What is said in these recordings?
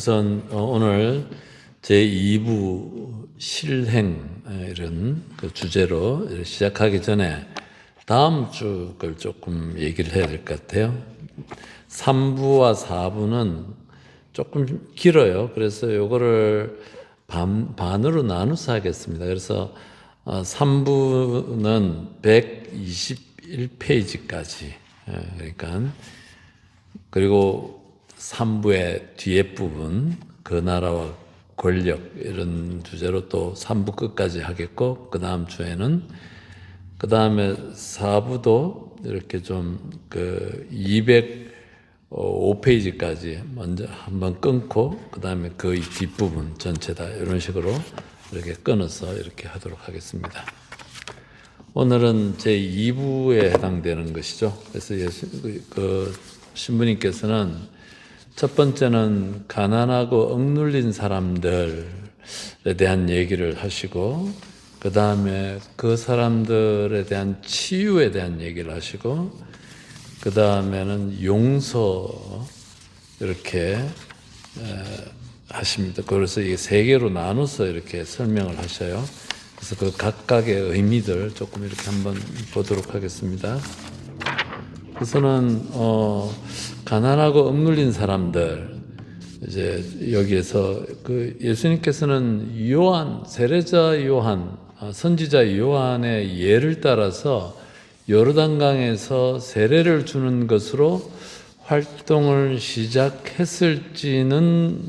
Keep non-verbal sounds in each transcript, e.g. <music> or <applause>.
우선 어, 오늘 제 2부 실행 어, 이런 그 주제로 시작하기 전에 다음 주 걸 조금 얘기를 해야 될 것 같아요. 3부와 4부는 조금 길어요. 그래서 요거를 반, 반으로 나눠서 하겠습니다. 그래서 어, 3부는 121페이지까지 그러니까 그리고 3부의 뒤에 부분 그 나라와 권력 이런 주제로 또 3부 끝까지 하겠고 그 다음 주에는 그 다음에 4부도 이렇게 좀 그 205페이지까지 먼저 한번 끊고 그 다음에 그 뒷부분 전체 다 이런 식으로 이렇게 끊어서 이렇게 하도록 하겠습니다. 오늘은 제 2부에 해당되는 것이죠. 그래서 예수, 그, 그 신부님께서는 첫 번째는 가난하고 억눌린 사람들에 대한 얘기를 하시고, 그 다음에 그 사람들에 대한 치유에 대한 얘기를 하시고, 그 다음에는 용서, 이렇게 에, 하십니다. 그래서 이게 세 개로 나눠서 이렇게 설명을 하셔요. 그래서 그 각각의 의미들 조금 이렇게 한번 보도록 하겠습니다. 우선은 어, 가난하고 억눌린 사람들 이제 여기에서 그 예수님께서는 요한 세례자 요한 아, 선지자 요한의 예를 따라서 요르단강에서 세례를 주는 것으로 활동을 시작했을지는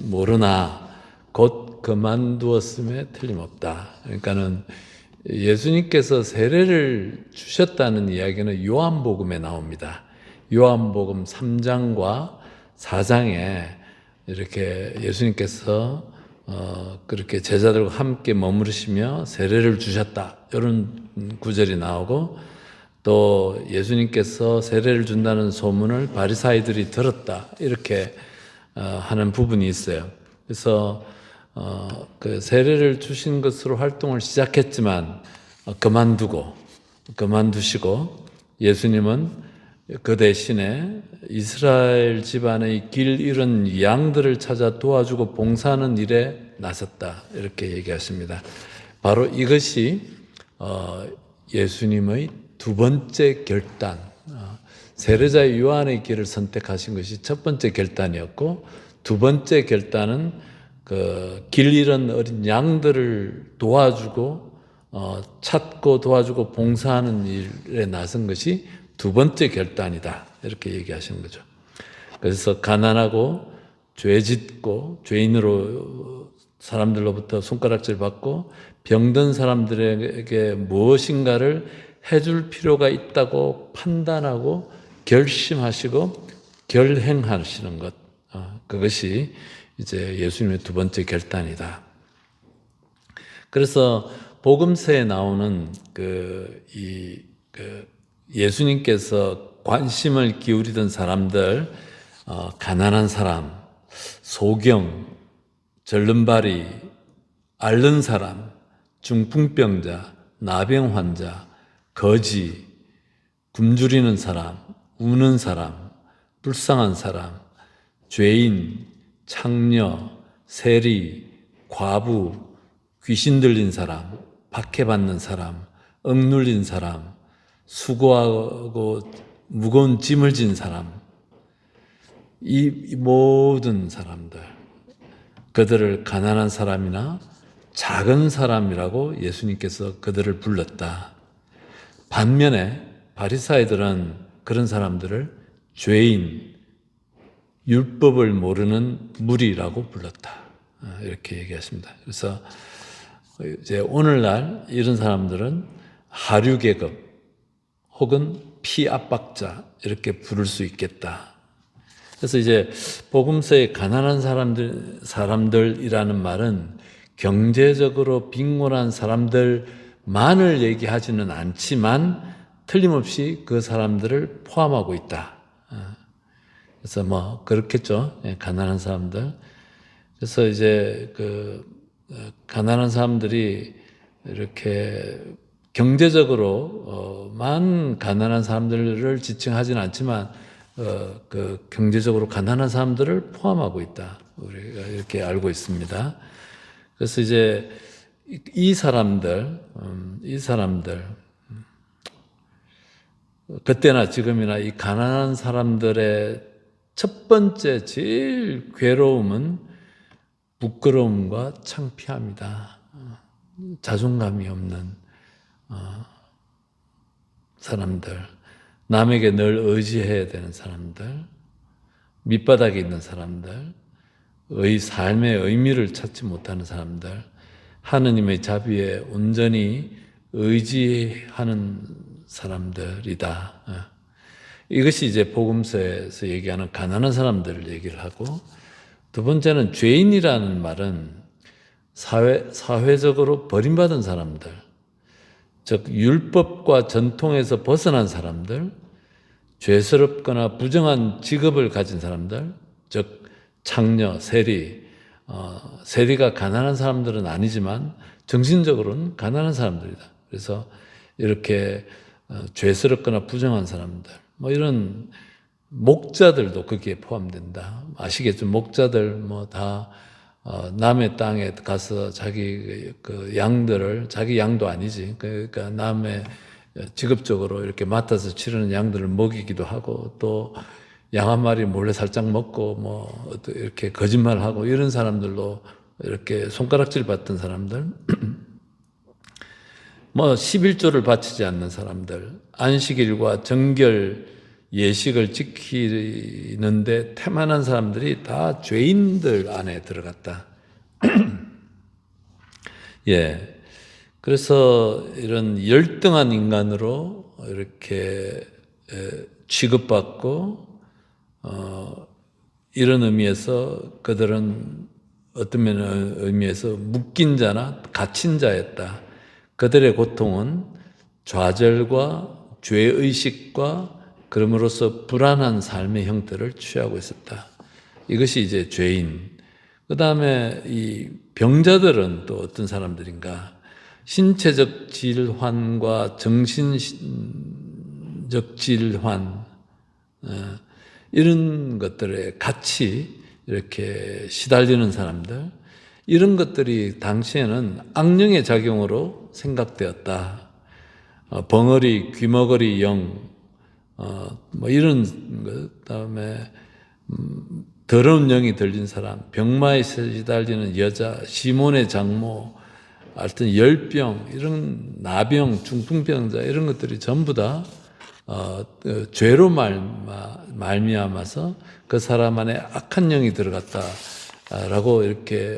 모르나 곧 그만두었음에 틀림없다. 그러니까는 예수님께서 세례를 주셨다는 이야기는 요한복음에 나옵니다. 요한복음 3장과 4장에 이렇게 예수님께서 어, 그렇게 제자들과 함께 머무르시며 세례를 주셨다. 이런 구절이 나오고 또 예수님께서 세례를 준다는 소문을 바리사이들이 들었다. 이렇게 어, 하는 부분이 있어요. 그래서 어, 그 세례를 주신 것으로 활동을 시작했지만 어, 그만두고 그만두시고 예수님은 그 대신에 이스라엘 집안의 길 잃은 양들을 찾아 도와주고 봉사하는 일에 나섰다 이렇게 얘기하십니다. 바로 이것이 어, 예수님의 두 번째 결단, 어, 세례자 요한의 길을 선택하신 것이 첫 번째 결단이었고 두 번째 결단은 그 길 잃은 어린 양들을 도와주고 어, 찾고 도와주고 봉사하는 일에 나선 것이 두 번째 결단이다 이렇게 얘기하시는 거죠. 그래서 가난하고 죄짓고 죄인으로 사람들로부터 손가락질 받고 병든 사람들에게 무엇인가를 해줄 필요가 있다고 판단하고 결심하시고 결행하시는 것 어, 그것이 이제 예수님의 두 번째 결단이다. 그래서 복음서에 나오는 그 이 그 예수님께서 관심을 기울이던 사람들, 어, 가난한 사람, 소경, 절름발이, 앓는 사람, 중풍병자, 나병 환자, 거지, 굶주리는 사람, 우는 사람, 불쌍한 사람, 죄인, 창녀, 세리, 과부, 귀신 들린 사람, 박해받는 사람, 억눌린 사람, 수고하고 무거운 짐을 진 사람, 이 모든 사람들, 그들을 가난한 사람이나 작은 사람이라고 예수님께서 그들을 불렀다. 반면에 바리사이들은 그런 사람들을 죄인, 율법을 모르는 무리라고 불렀다. 아, 이렇게 얘기하십니다. 그래서 이제 오늘날 이런 사람들은 하류 계급 혹은 피압박자 이렇게 부를 수 있겠다. 그래서 이제 복음서의 가난한 사람들 사람들이라는 말은 경제적으로 빈곤한 사람들만을 얘기하지는 않지만 틀림없이 그 사람들을 포함하고 있다. 아, 그래서 뭐 그렇겠죠. 예, 가난한 사람들. 그래서 이제 그 어, 가난한 사람들이 이렇게 경제적으로만 가난한 사람들을 지칭하지는 않지만 어, 그 경제적으로 가난한 사람들을 포함하고 있다. 우리가 이렇게 알고 있습니다. 그래서 이제 이- 이 사람들, 음, 이 사람들, 음, 그때나 지금이나 이 가난한 사람들의 첫 번째 제일 괴로움은 부끄러움과 창피함이다. 어, 자존감이 없는 어, 사람들, 남에게 늘 의지해야 되는 사람들, 밑바닥에 있는 사람들, 의 삶의 의미를 찾지 못하는 사람들, 하느님의 자비에 온전히 의지하는 사람들이다. 어. 이것이 이제 복음서에서 얘기하는 가난한 사람들을 얘기를 하고 두 번째는 죄인이라는 말은 사회, 사회적으로 버림받은 사람들, 즉 율법과 전통에서 벗어난 사람들, 죄스럽거나 부정한 직업을 가진 사람들, 즉 창녀, 세리, 어, 세리가 가난한 사람들은 아니지만 정신적으로는 가난한 사람들이다. 그래서 이렇게 어, 죄스럽거나 부정한 사람들, 뭐 이런 목자들도 거기에 포함된다. 아시겠죠? 목자들 뭐다 어, 남의 땅에 가서 자기 그 양들을 자기 양도 아니지. 그러니까 남의 직업적으로 이렇게 맡아서 치르는 양들을 먹이기도 하고 또 양 한 마리 몰래 살짝 먹고 뭐 이렇게 거짓말하고 이런 사람들도 이렇게 손가락질 받던 사람들 뭐 11조를 바치지 않는 사람들 안식일과 정결 예식을 지키는데 태만한 사람들이 다 죄인들 안에 들어갔다. <clears throat> 예. 그래서 이런 열등한 인간으로 이렇게 에, 취급받고 어, 이런 의미에서 그들은 어떤 면 의미에서 묶인 자나 갇힌 자였다. 그들의 고통은 좌절과 죄의식과 그럼으로써 불안한 삶의 형태를 취하고 있었다. 이것이 이제 죄인. 그 다음에 이 병자들은 또 어떤 사람들인가? 신체적 질환과 정신적 질환, 어, 이런 것들에 같이 이렇게 시달리는 사람들, 이런 것들이 당시에는 악령의 작용으로 생각되었다. 어, 벙어리, 귀머거리 영, 어, 뭐 이런 것, 다음에 음, 더러운 영이 들린 사람, 병마에 시달리는 여자, 시몬의 장모, 하여튼 열병, 이런 나병, 중풍병자 이런 것들이 전부 다 어, 그 죄로 말마, 말미암아서 그 사람 안에 악한 영이 들어갔다 라고 이렇게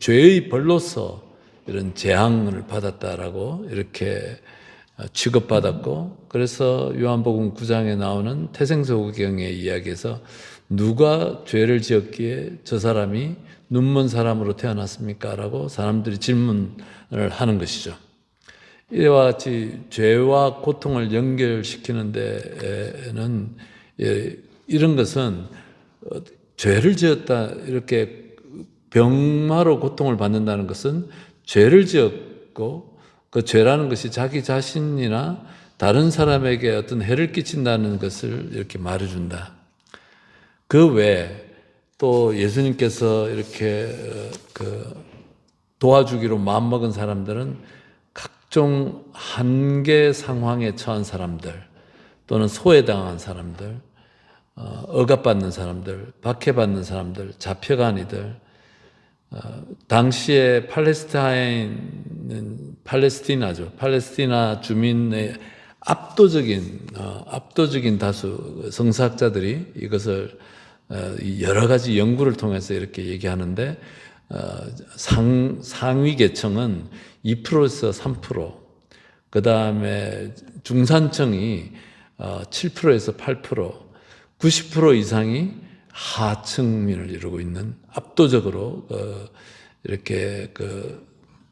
죄의 벌로서 이런 재앙을 받았다라고 이렇게 취급받았고 그래서 요한복음 9장에 나오는 태생소경의 이야기에서 누가 죄를 지었기에 저 사람이 눈먼 사람으로 태어났습니까? 라고 사람들이 질문을 하는 것이죠. 이와 같이 죄와 고통을 연결시키는 데에는 예, 이런 것은 어, 죄를 지었다 이렇게 병마로 고통을 받는다는 것은 죄를 지었고 그 죄라는 것이 자기 자신이나 다른 사람에게 어떤 해를 끼친다는 것을 이렇게 말해준다. 그 외에 또 예수님께서 이렇게 어, 그 도와주기로 마음먹은 사람들은 각종 한계 상황에 처한 사람들 또는 소외당한 사람들 어, 억압받는 사람들 박해받는 사람들 잡혀간 이들 어, 당시에 팔레스타인은 팔레스티나죠. 팔레스티나 주민의 압도적인 어, 압도적인 다수 성사학자들이 이것을 어, 이 여러 가지 연구를 통해서 이렇게 얘기하는데 어, 상 상위 계층은 2%에서 3%, 그 다음에 중산층이 어, 7%에서 8%, 90% 이상이 하층민을 이루고 있는 압도적으로 어, 이렇게 그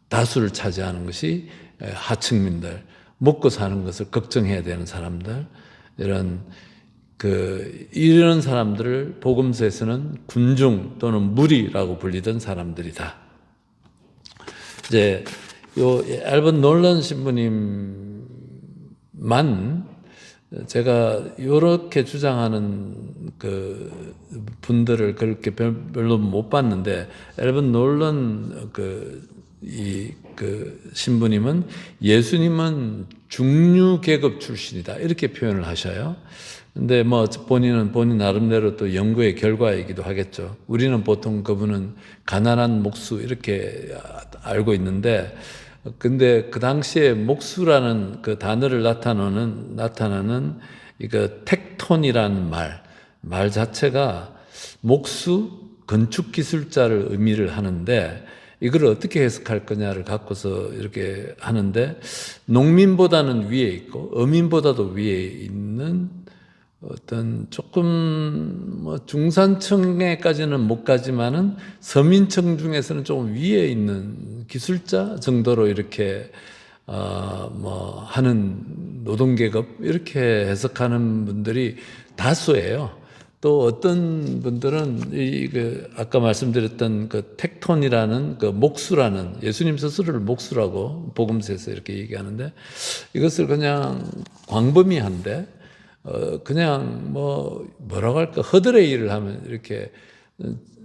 다수를 차지하는 것이 에, 하층민들 먹고 사는 것을 걱정해야 되는 사람들 이런 그 이런 사람들을 복음서에서는 군중 또는 무리라고 불리던 사람들이다. 이제 요 앨번 놀란 신부님만 제가 이렇게 주장하는 그 분들을 그렇게 별- 별로 못 봤는데 앨번 놀런 그 신부님은 예수님은 중류 계급 출신이다 이렇게 표현을 하셔요. 근데 뭐 본인은 본인 나름대로 또 연구의 결과이기도 하겠죠. 우리는 보통 그분은 가난한 목수 이렇게 알고 있는데 근데 그 당시에 목수라는 그 단어를 나타내는 나타나는 이거 텍톤이라는 말, 말 자체가 목수 건축 기술자를 의미를 하는데 이걸 어떻게 해석할 거냐를 갖고서 이렇게 하는데 농민보다는 위에 있고 어민보다도 위에 있는 어떤 조금 뭐 중산층에까지는 못 가지만은 서민층 중에서는 조금 위에 있는 기술자 정도로 이렇게 어뭐 하는 노동 계급 이렇게 해석하는 분들이 다수예요. 또 어떤 분들은 이 그 아까 말씀드렸던 그 텍톤이라는 그 목수라는 예수님 스스로를 목수라고 복음서에서 이렇게 얘기하는데 이것을 그냥 광범위한데 어 그냥 뭐 뭐라고 할까 허들의 일을 하면 이렇게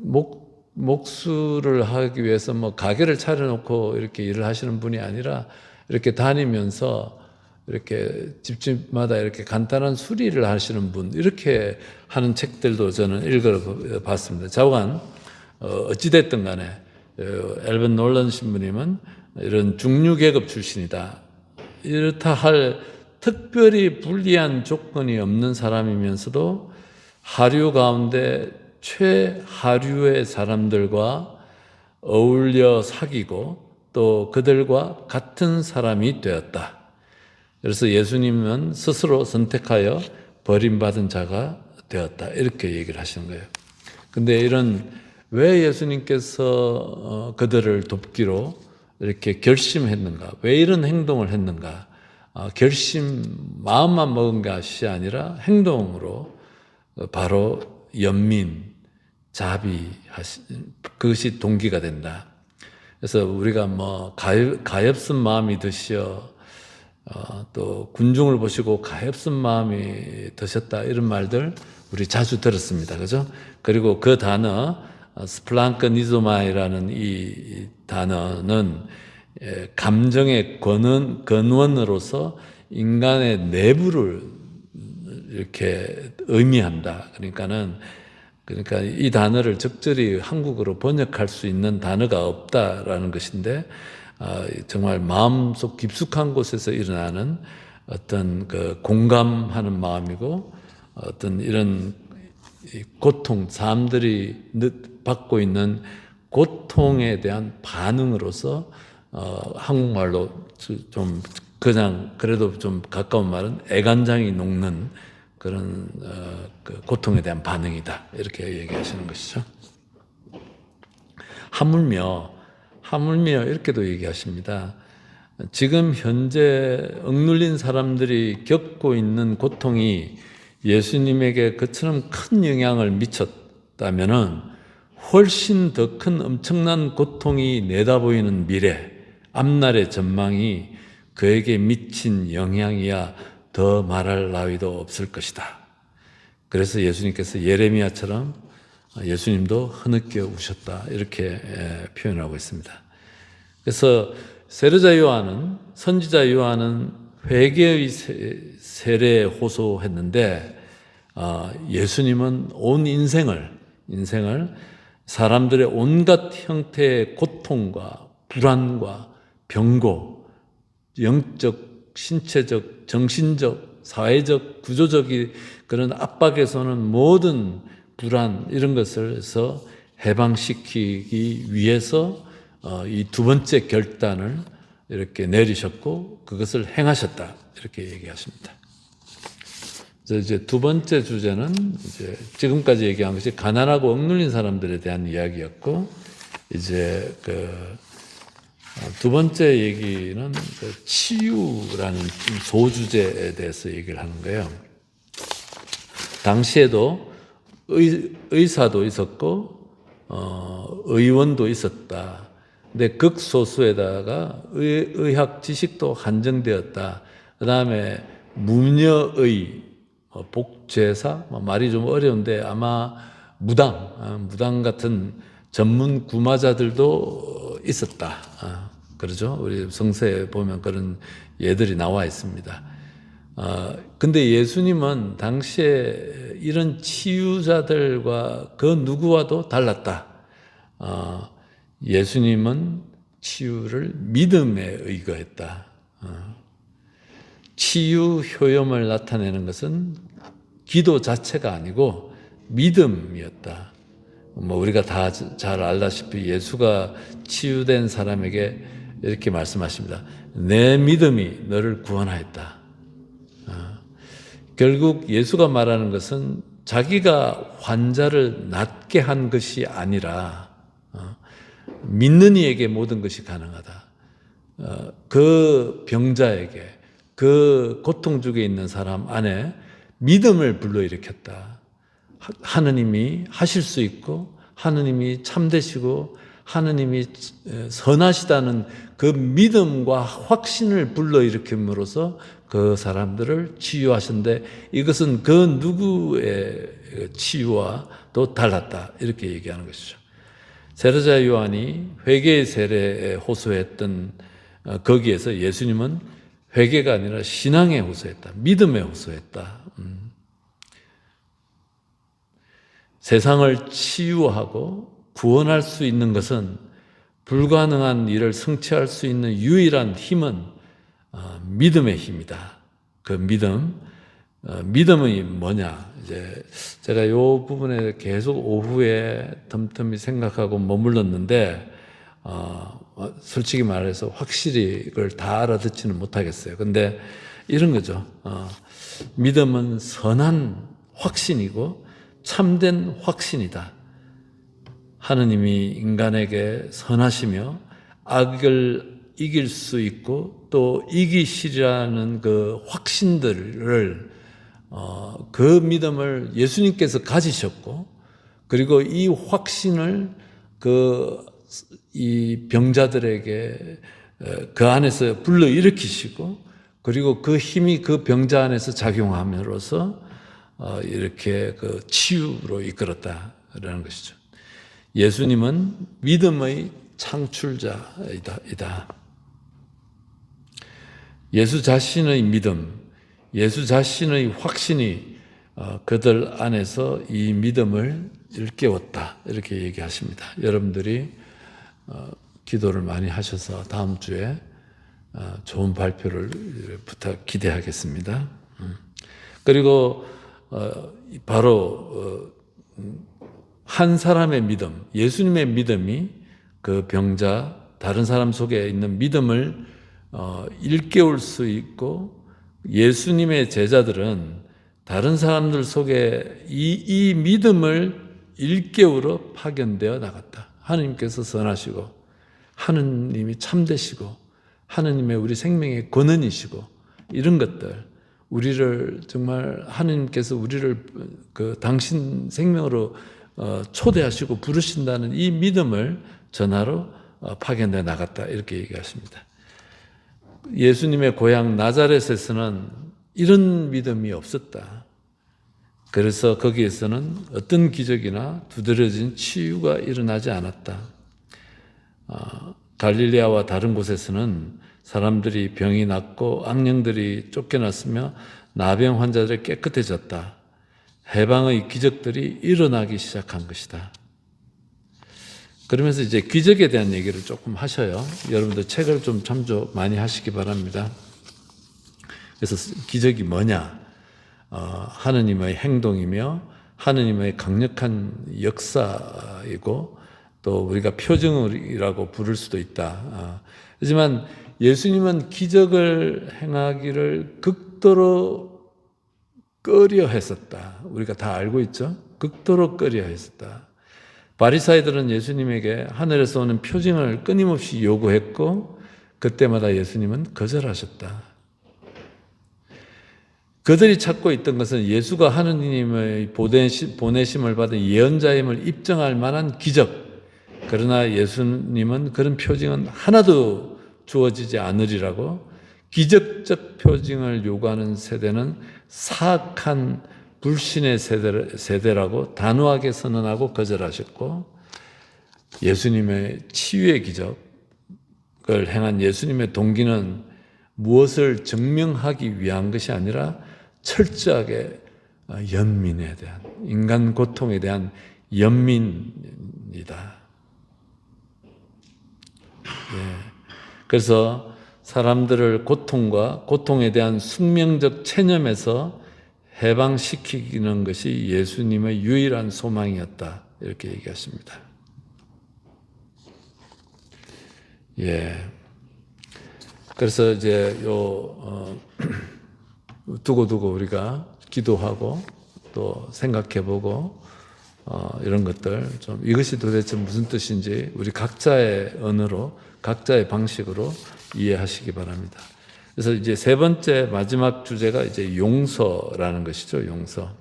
목 목수를 하기 위해서 뭐 가게를 차려놓고 이렇게 일을 하시는 분이 아니라 이렇게 다니면서 이렇게 집집마다 이렇게 간단한 수리를 하시는 분 이렇게 하는 책들도 저는 읽어봤습니다. 좌우간 어, 어찌됐든 간에 어, 앨번 놀런 신부님은 이런 중류계급 출신이다. 이렇다 할 특별히 불리한 조건이 없는 사람이면서도 하류 가운데 최하류의 사람들과 어울려 사귀고 또 그들과 같은 사람이 되었다. 그래서 예수님은 스스로 선택하여 버림받은 자가 되었다. 이렇게 얘기를 하시는 거예요. 근데 이런 왜 예수님께서 어, 그들을 돕기로 이렇게 결심했는가? 왜 이런 행동을 했는가? 아, 결심, 마음만 먹은 것이 아니라 행동으로 어, 바로 연민, 자비, 그것이 동기가 된다. 그래서 우리가 뭐 가엾, 가엾 은 마음이 드시어 어, 또 군중을 보시고 가엾은 마음이 드셨다 이런 말들 우리 자주 들었습니다. 그죠? 그리고 그 단어 어, 스플랑크 니조마이라는 이 단어는 예, 감정의 근원, 근원으로서 인간의 내부를 이렇게 의미한다. 그러니까는 그러니까 이 단어를 적절히 한국어로 번역할 수 있는 단어가 없다라는 것인데 아, 정말 마음속 깊숙한 곳에서 일어나는 어떤 그 공감하는 마음이고 어떤 이런 이 고통, 사람들이 늦- 받고 있는 고통에 대한 반응으로서 어, 한국말로 좀 그냥 그래도 좀 가까운 말은 애간장이 녹는 그런 어, 그 고통에 대한 반응이다 이렇게 얘기하시는 것이죠. 하물며 하물며 이렇게도 얘기하십니다. 지금 현재 억눌린 사람들이 겪고 있는 고통이 예수님에게 그처럼 큰 영향을 미쳤다면은 훨씬 더 큰 엄청난 고통이 내다보이는 미래, 앞날의 전망이 그에게 미친 영향이야 더 말할 나위도 없을 것이다. 그래서 예수님께서 예레미야처럼 예수님도 흐느껴 우셨다. 이렇게 예, 표현하고 있습니다. 그래서 세르자 요한은 선지자 요한은 회개의 세- 세례에 호소했는데 아, 예수님은 온 인생을 인생을 사람들의 온갖 형태의 고통과 불안과 병고, 영적, 신체적, 정신적, 사회적, 구조적인 그런 압박에서는 모든 불안 이런 것을서 해방시키기 위해서 어, 이두 번째 결단을 이렇게 내리셨고 그것을 행하셨다 이렇게 얘기하십니다. 이제 두 번째 주제는 이제 지금까지 얘기한 것이 가난하고 억눌린 사람들에 대한 이야기였고 이제 그 두 번째 얘기는 그 치유라는 소주제에 대해서 얘기를 하는 거예요. 당시에도 의, 의사도 있었고 어, 의원도 있었다. 근데 극소수에다가 의, 의학 지식도 한정되었다. 그 다음에 무녀의 뭐 복제사 뭐 말이 좀 어려운데 아마 무당 아, 무당 같은 전문 구마자들도 있었다. 아, 그러죠? 우리 성서에 보면 그런 예들이 나와 있습니다. 아, 근데 예수님은 당시에 이런 치유자들과 그 누구와도 달랐다. 아, 예수님은 치유를 믿음에 의거했다. 아, 치유 효염을 나타내는 것은 기도 자체가 아니고 믿음이었다. 뭐 우리가 다 잘 알다시피 예수가 치유된 사람에게 이렇게 말씀하십니다. 내 믿음이 너를 구원하였다. 아, 결국 예수가 말하는 것은 자기가 환자를 낫게 한 것이 아니라 어, 믿는 이에게 모든 것이 가능하다. 어, 그 병자에게 그 고통 중에 있는 사람 안에 믿음을 불러일으켰다. 하- 하느님이 하실 수 있고 하느님이 참되시고 하느님이 선하시다는 그 믿음과 확신을 불러일으킴으로써 그 사람들을 치유하신데 이것은 그 누구의 치유와 또 달랐다 이렇게 얘기하는 것이죠. 세례자 요한이 회개의 세례에 호소했던 어, 거기에서 예수님은 회개가 아니라 신앙에 호소했다. 믿음에 호소했다. 음. 세상을 치유하고 구원할 수 있는 것은 불가능한 일을 성취할 수 있는 유일한 힘은 어, 믿음의 힘이다. 그 믿음, 어, 믿음이 뭐냐? 이제 제가 이 부분에 계속 오후에 틈틈이 생각하고 머물렀는데, 어, 어, 솔직히 말해서 확실히 그걸 다 알아듣지는 못하겠어요. 근데 이런 거죠. 어, 믿음은 선한 확신이고 참된 확신이다. 하느님이 인간에게 선하시며 악을 이길 수 있고 또 이기시라는 그 확신들을 어, 그 믿음을 예수님께서 가지셨고 그리고 이 확신을 그 이 병자들에게 어, 그 안에서 불러 일으키시고 그리고 그 힘이 그 병자 안에서 작용함으로써 어, 이렇게 그 치유로 이끌었다라는 것이죠. 예수님은 믿음의 창출자이다. 이다. 예수 자신의 믿음, 예수 자신의 확신이 어, 그들 안에서 이 믿음을 일깨웠다. 이렇게 얘기하십니다. 여러분들이 어, 기도를 많이 하셔서 다음 주에 어, 좋은 발표를 부탁 기대하겠습니다. 음. 그리고 어, 바로 어, 한 사람의 믿음, 예수님의 믿음이 그 병자, 다른 사람 속에 있는 믿음을 어, 일깨울 수 있고 예수님의 제자들은 다른 사람들 속에 이, 이 믿음을 일깨우러 파견되어 나갔다. 하느님께서 선하시고 하느님이 참되시고 하느님의 우리 생명의 권은이시고 이런 것들 우리를 정말 하느님께서 우리를 그 당신 생명으로 어, 초대하시고 부르신다는 이 믿음을 전하러 어, 파견돼 나갔다 이렇게 얘기하십니다. 예수님의 고향 나자렛에서는 이런 믿음이 없었다. 그래서 거기에서는 어떤 기적이나 두드러진 치유가 일어나지 않았다. 어, 갈릴리아와 다른 곳에서는 사람들이 병이 낫고 악령들이 쫓겨났으며 나병 환자들이 깨끗해졌다. 해방의 기적들이 일어나기 시작한 것이다. 그러면서 이제 기적에 대한 얘기를 조금 하셔요. 여러분들 책을 좀 참조 많이 하시기 바랍니다. 그래서 기적이 뭐냐? 어, 하느님의 행동이며 하느님의 강력한 역사이고 또 우리가 표정이라고 부를 수도 있다. 어, 하지만 예수님은 기적을 행하기를 극도로 꺼려 했었다. 우리가 다 알고 있죠? 극도로 꺼려 했었다. 바리사이들은 예수님에게 하늘에서 오는 표징을 끊임없이 요구했고 그때마다 예수님은 거절하셨다. 그들이 찾고 있던 것은 예수가 하느님의 보내심을 받은 예언자임을 입증할 만한 기적. 그러나 예수님은 그런 표징은 하나도 주어지지 않으리라고 기적적 표징을 요구하는 세대는 사악한 불신의 세대, 세대라고 단호하게 선언하고 거절하셨고 예수님의 치유의 기적을 행한 예수님의 동기는 무엇을 증명하기 위한 것이 아니라 철저하게 연민에 대한 인간 고통에 대한 연민이다. 예. 그래서 사람들을 고통과 고통에 대한 숙명적 체념에서 해방시키는 것이 예수님의 유일한 소망이었다. 이렇게 얘기하십니다. 예. 그래서 이제 요, 어, <clears throat> 두고두고 우리가 기도하고 또 생각해 보고 어, 이런 것들 좀 이것이 도대체 무슨 뜻인지 우리 각자의 언어로 각자의 방식으로 이해하시기 바랍니다. 그래서 이제 세 번째 마지막 주제가 이제 용서라는 것이죠. 용서.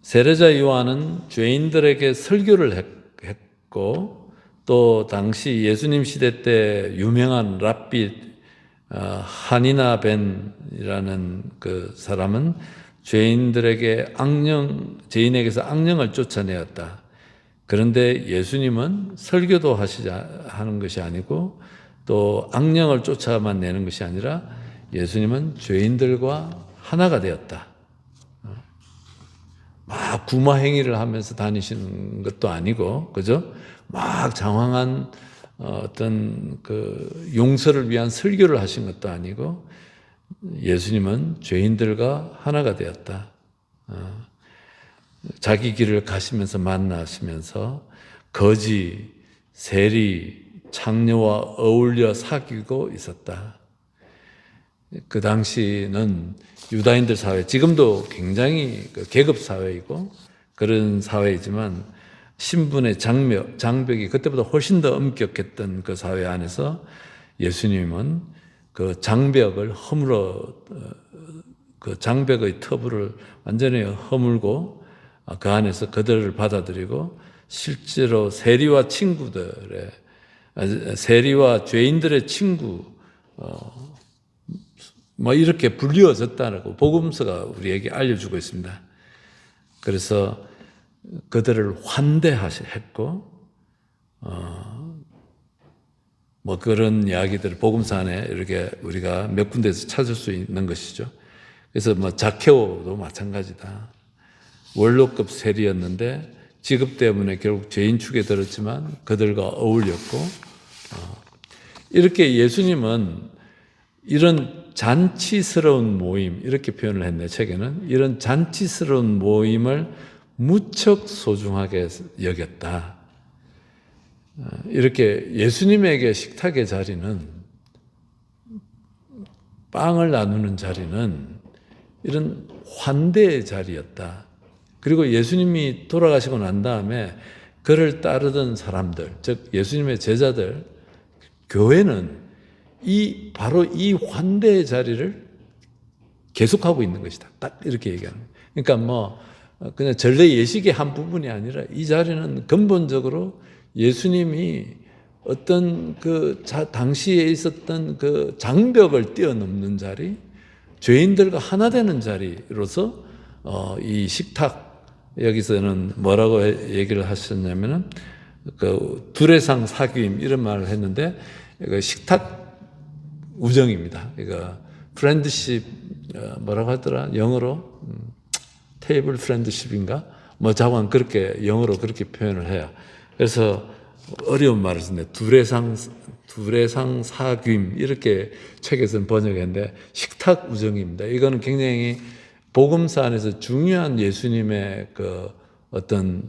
세례자 요한은 죄인들에게 설교를 했- 했고 또 당시 예수님 시대 때 유명한 랍비 어, 하니나 벤이라는 그 사람은 죄인들에게 악령 죄인에게서 악령을 쫓아내었다. 그런데 예수님은 설교도 하시지 하는 것이 아니고 또 악령을 쫓아만 내는 것이 아니라 예수님은 죄인들과 하나가 되었다. 막 구마 행위를 하면서 다니시는 것도 아니고 그죠? 막 장황한 어, 어떤 그 용서를 위한 설교를 하신 것도 아니고 예수님은 죄인들과 하나가 되었다. 어, 자기 길을 가시면서 만나시면서 거지, 세리, 창녀와 어울려 사귀고 있었다. 그 당시는 유다인들 사회, 지금도 굉장히 그 계급 사회이고 그런 사회이지만 신분의 장벽, 장벽이 그때보다 훨씬 더 엄격했던 그 사회 안에서 예수님은 그 장벽을 허물어 어, 그 장벽의 터부를 완전히 허물고 아, 그 안에서 그들을 받아들이고 실제로 세리와 친구들의 아, 세리와 죄인들의 친구 어, 뭐 이렇게 불리워졌다고 복음서가 우리에게 알려주고 있습니다. 그래서 그들을 환대했고 어, 뭐 그런 이야기들을 복음서 안에 이렇게 우리가 몇 군데에서 찾을 수 있는 것이죠. 그래서 뭐 자케오도 마찬가지다. 원로급 세리였는데 직업 때문에 결국 죄인 축에 들었지만 그들과 어울렸고 어, 이렇게 예수님은 이런 잔치스러운 모임 이렇게 표현을 했네 책에는 이런 잔치스러운 모임을 무척 소중하게 여겼다. 어, 이렇게 예수님에게 식탁의 자리는 빵을 나누는 자리는 이런 환대의 자리였다. 그리고 예수님이 돌아가시고 난 다음에 그를 따르던 사람들, 즉 예수님의 제자들, 교회는 이 바로 이 환대의 자리를 계속하고 있는 것이다. 딱 이렇게. 거예요. 그러니까 뭐 그냥 전례 예식의 한 부분이 아니라 이 자리는 근본적으로 예수님이 어떤 그 자, 당시에 있었던 그 장벽을 뛰어넘는 자리, 죄인들과 하나 되는 자리로서 어, 이 식탁 여기서는 뭐라고 해- 얘기를 하셨냐면은 그 두레상 사귐 이런 말을 했는데 그 식탁 우정입니다. 이거 프렌드십 어, 뭐라고 하더라 영어로 음, 테이블 프렌드십인가 뭐 자관 그렇게 영어로 그렇게 표현을 해요. 그래서 어려운 말을 썼네. 두레상 두레상 사귐 이렇게 책에서는 번역했는데 식탁 우정입니다. 이거는 굉장히 복음사 안에서 중요한 예수님의 그 어떤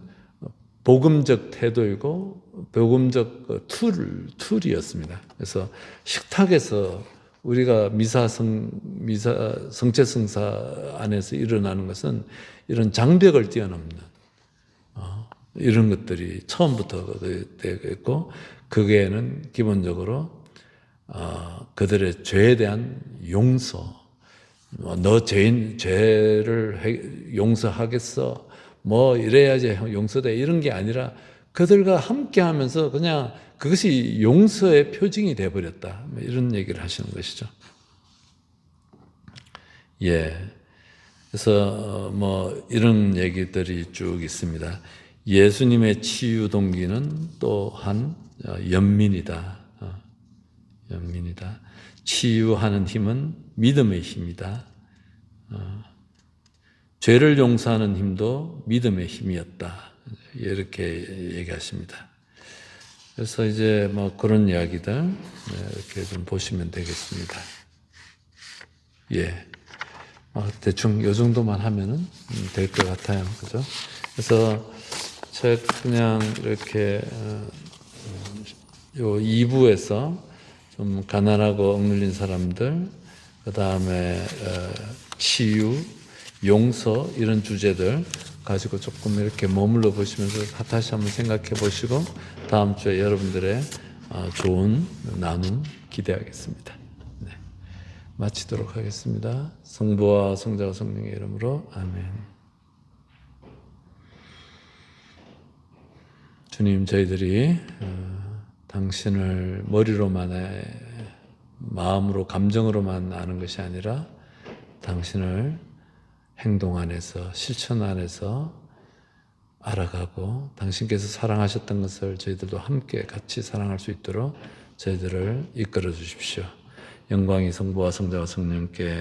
복음적 태도이고 복음적 그툴 툴이었습니다. 그래서 식탁에서 우리가 미사성 미사 성체성사 안에서 일어나는 것은 이런 장벽을 뛰어넘는 어, 이런 것들이 처음부터 되고 그게는 기본적으로 어, 그들의 죄에 대한 용서, 뭐, 너 죄인 죄를 해- 용서하겠어, 뭐 이래야지 용서돼 이런 게 아니라 그들과 함께 하면서 그냥 그것이 용서의 표징이 돼 버렸다. 뭐 이런 얘기를 하시는 것이죠. 예. 그래서 어, 뭐 이런 얘기들이 쭉 있습니다. 예수님의 치유 동기는 또한 어, 연민이다. 어, 연민이다. 치유하는 힘은 믿음의 힘이다. 어, 죄를 용서하는 힘도 믿음의 힘이었다. 이렇게 얘기하십니다. 그래서 이제 뭐 그런 이야기들 네, 이렇게 좀 보시면 되겠습니다. 예. 어, 대충 요 정도만 하면은 될 것 같아요. 그죠? 그래서 제가 그냥 이렇게 어, 요 2부에서 좀 가난하고 억눌린 사람들, 그 다음에 어, 치유, 용서 이런 주제들 가지고 조금 이렇게 머물러 보시면서 다시 한번 생각해 보시고 다음 주에 여러분들의 어, 좋은 나눔 기대하겠습니다. 네. 마치도록 하겠습니다. 성부와 성자와 성령의 이름으로 아멘. 주님, 저희들이 어, 당신을 머리로만 해, 마음으로 감정으로만 아는 것이 아니라 당신을 행동 안에서 실천 안에서 알아가고 당신께서 사랑하셨던 것을 저희들도 함께 같이 사랑할 수 있도록 저희들을 이끌어 주십시오. 영광이 성부와 성자와 성령께